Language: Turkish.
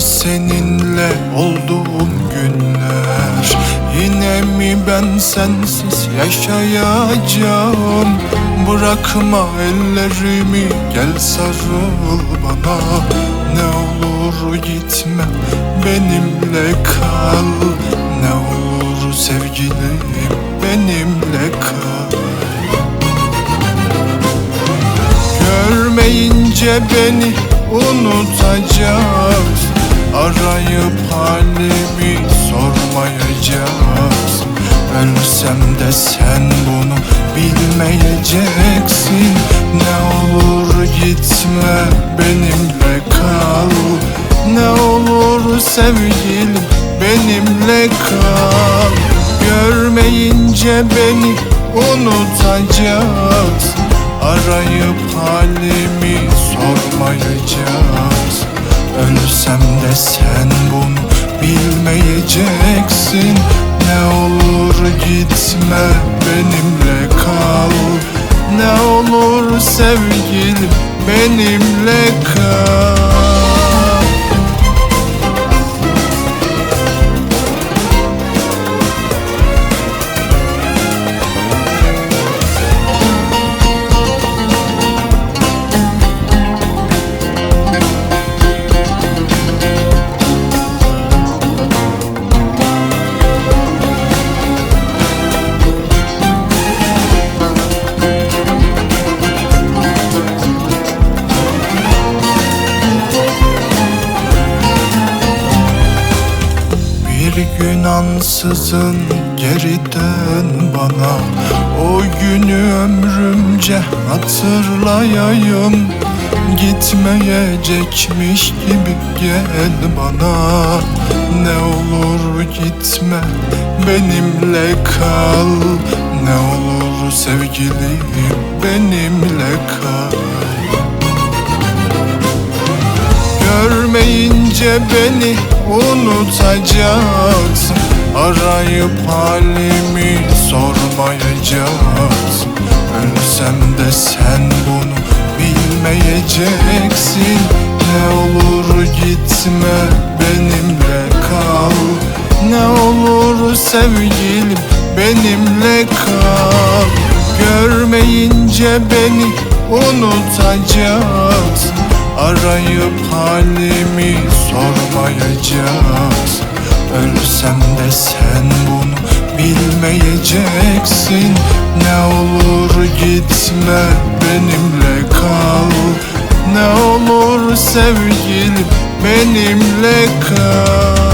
seninle olduğum günler. Yine mi ben sensiz yaşayacağım? Bırakma ellerimi gel sarıl bana. Ne olur gitme benimle kal. Ne olur sevgilim benimle kal. Görmeyince beni unutacaksın Arayıp halimi sormayacaksın. Ölsem de sen bunu bilmeyeceksin. Ne olur gitme benimle kal. Ne olur sevgilim benimle kal. Görmeyince beni unutacaksın. Arayıp halimi sormayacaksın Ölsem de sen bunu bilmeyeceksin. Ne olur gitme benimle kal. Ne olur sevgilim benimle kal Bir gün ansızın geri dön bana. O günü ömrümce hatırlayayım. Gitmeyecekmiş gibi gel bana. Ne olur gitme benimle kal. Ne olur sevgilim benimle kal. Görmeyince beni unutacaksın. Arayıp halimi sormayacaksın. Ölsem de sen bunu bilmeyeceksin. Ne olur gitme benimle kal. Ne olur sevgilim benimle kal. Görmeyince beni unutacaksın. Arayıp halimi sormayacaksın Ölsem de sen bunu bilmeyeceksin. Ne olur gitme benimle kal. Ne olur sevgilim benimle kal